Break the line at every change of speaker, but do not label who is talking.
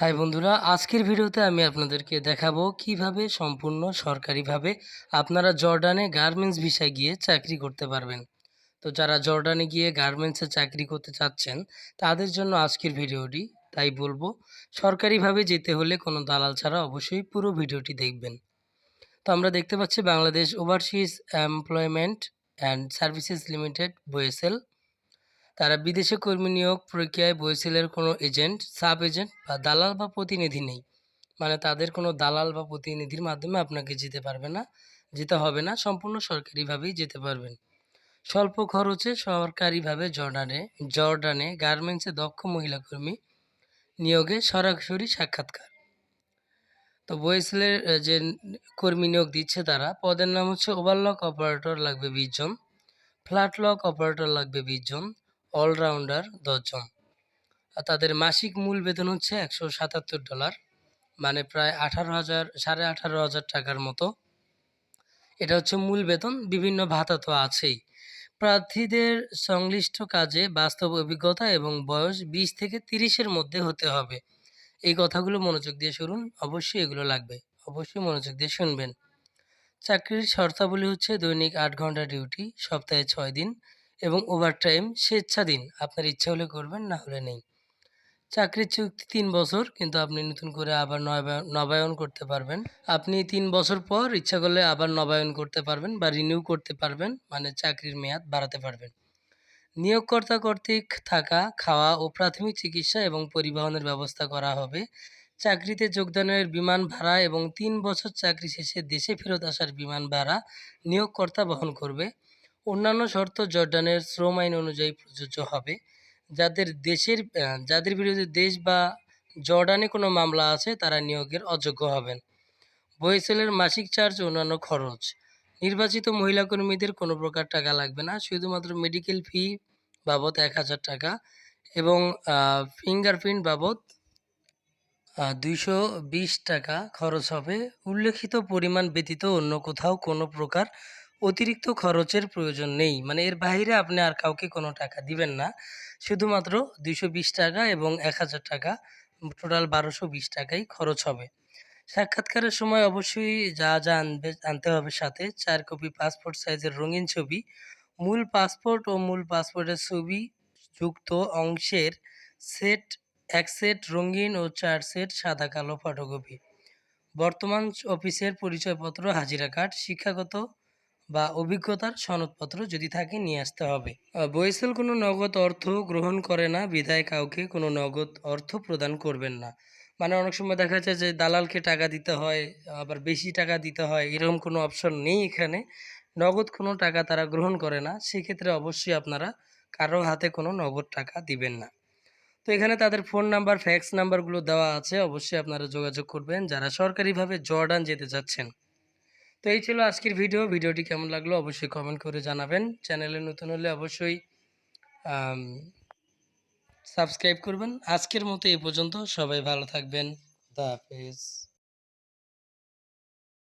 High বন্ধুরা, আজকের ভিডিওতে আমি আপনাদেরকে দেখাবো কীভাবে সম্পূর্ণ সরকারিভাবে আপনারা জর্ডানে গার্মেন্টস ভিসায় গিয়ে চাকরি করতে পারবেন। তো যারা জর্ডানে গিয়ে গার্মেন্টসে চাকরি করতে চাচ্ছেন, তাদের জন্য আজকের ভিডিওটি তাই বলব, সরকারিভাবে যেতে হলে কোনো দালাল ছাড়া অবশ্যই পুরো ভিডিওটি দেখবেন। তো আমরা দেখতে পাচ্ছি Bangladesh overseas employment and services limited BOESL তারা বিদেশে কর্মী নিয়োগ প্রক্রিয়ায় বইসেলের কোনো এজেন্ট, সাব এজেন্ট বা দালাল বা প্রতিনিধি নেই। মানে তাদের কোনো দালাল বা প্রতিনিধির মাধ্যমে আপনাকে যেতে পারবে না, যেতে হবে না, সম্পূর্ণ সরকারিভাবেই যেতে পারবেন। স্বল্প খরচে সরকারিভাবে জর্ডানে জর্ডানে গার্মেন্টসে দক্ষ মহিলা কর্মী নিয়োগে সরাসরি সাক্ষাৎকার। তো বয়েসেলের যে কর্মী নিয়োগ দিচ্ছে তারা, পদের নাম হচ্ছে ওভারলক অপারেটর লাগবে বিশ জন ফ্ল্যাট লক অপারেটর লাগবে বিশ জন অলরাউন্ডার দশজন। আর তাদের মাসিক মূল বেতন হচ্ছে একশো সাতাত্তর ডলার মানে প্রায় আঠারো হাজার, সাড়ে আঠারো হাজার টাকার মতো। এটা হচ্ছে মূল বেতন, বিভিন্ন ভাতা তো আছেই। প্রার্থীদের সংশ্লিষ্ট কাজে বাস্তব অভিজ্ঞতা এবং বয়স বিশ থেকে তিরিশের মধ্যে হতে হবে। এই কথাগুলো মনোযোগ দিয়ে শুনুন, অবশ্যই এগুলো লাগবে। অবশ্যই মনোযোগ দিয়ে শুনবেন। চাকরির শর্তাবলী হচ্ছে দৈনিক আট ঘণ্টা ডিউটি, সপ্তাহে ছয় দিন। এবং ওভারটাইম স্বেচ্ছাধীন। আপনার ইচ্ছা হলে করবেন, না হলে নেই। চাকরির চুক্তি তিন বছর, কিন্তু আপনি নতুন করে আবার নবায়ন নবায়ন করতে পারবেন। আপনি তিন বছর পর ইচ্ছা করলে আবার নবায়ন করতে পারবেন বা রিনিউ করতে পারবেন মানে চাকরির মেয়াদ বাড়াতে পারবেন। নিয়োগকর্তা কর্তৃক থাকা, খাওয়া ও প্রাথমিক চিকিৎসা এবং পরিবহনের ব্যবস্থা করা হবে। চাকরিতে যোগদানের বিমান ভাড়া এবং তিন বছর চাকরি শেষে দেশে ফেরত আসার বিমান ভাড়া নিয়োগকর্তা বহন করবে। অন্যান্য শর্ত জর্ডানের শ্রম আইন অনুযায়ী প্রযোজ্য হবে। যাদের দেশের যাদের বিরুদ্ধে দেশ বা জর্ডানে কোনো মামলা আছে, তারা নিয়োগের অযোগ্য হবেন। বইসেলের মাসিক চার্জ অন্যান্য খরচ। নির্বাচিত মহিলা কর্মীদের কোনো প্রকার টাকা লাগবে না, শুধুমাত্র মেডিকেল ফি বাবদ এক হাজার টাকা এবং ফিঙ্গারপ্রিন্ট বাবদ দুইশো বিশ টাকা খরচ হবে। উল্লেখিত পরিমাণ ব্যতীত অন্য কোথাও কোনো প্রকার অতিরিক্ত খরচের প্রয়োজন নেই। মানে এর বাইরে আপনি আর কাউকে কোনো টাকা দিবেন না। শুধুমাত্র দুইশো বিশ টাকা এবং এক হাজার টাকা টোটাল বারোশো বিশ টাকাই খরচ হবে। সাক্ষাৎকারের সময় অবশ্যই যা যা আনবে, আনতে হবে সাথে। চার কপি পাসপোর্ট সাইজের রঙিন ছবি, মূল পাসপোর্ট ও মূল পাসপোর্টের ছবি যুক্ত অংশের সেট এক সেট রঙিন ও চার সেট সাদা কালো ফটোকপি বর্তমান অফিসের পরিচয়পত্র, হাজিরা কার্ড শিক্ষাগত বা অভিজ্ঞতার সনদপত্র যদি থাকে নিয়ে আসতে হবে। বইসেল কোনো নগদ অর্থ গ্রহণ করে না, বিধায় কাউকে কোনো নগদ অর্থ প্রদান করবেন না। মানে অনেক সময় দেখা যায় যে দালালকে টাকা দিতে হয়, আবার বেশি টাকা দিতে হয়, এরকম কোনো অপশন নেই এখানে। নগদ কোনো টাকা তারা গ্রহণ করে না, সেক্ষেত্রে অবশ্যই আপনারা কারও হাতে কোনো নগদ টাকা দিবেন না। তো এখানে তাদের ফোন নাম্বার ফ্যাক্স নাম্বারগুলো দেওয়া আছে, অবশ্যই আপনারা যোগাযোগ করবেন। যারা সরকারিভাবে জর্ডান যেতে চাচ্ছেন তো এই ছিল আজকের ভিডিও। ভিডিওটি কেমন লাগল অবশ্যই কমেন্ট করে জানাবেন। চ্যানেলে নতুন হলে অবশ্যই সাবস্ক্রাইব করবেন। আজকের মতো এই পর্যন্ত। সবাই ভালো থাকবেন। দা হাফেজ।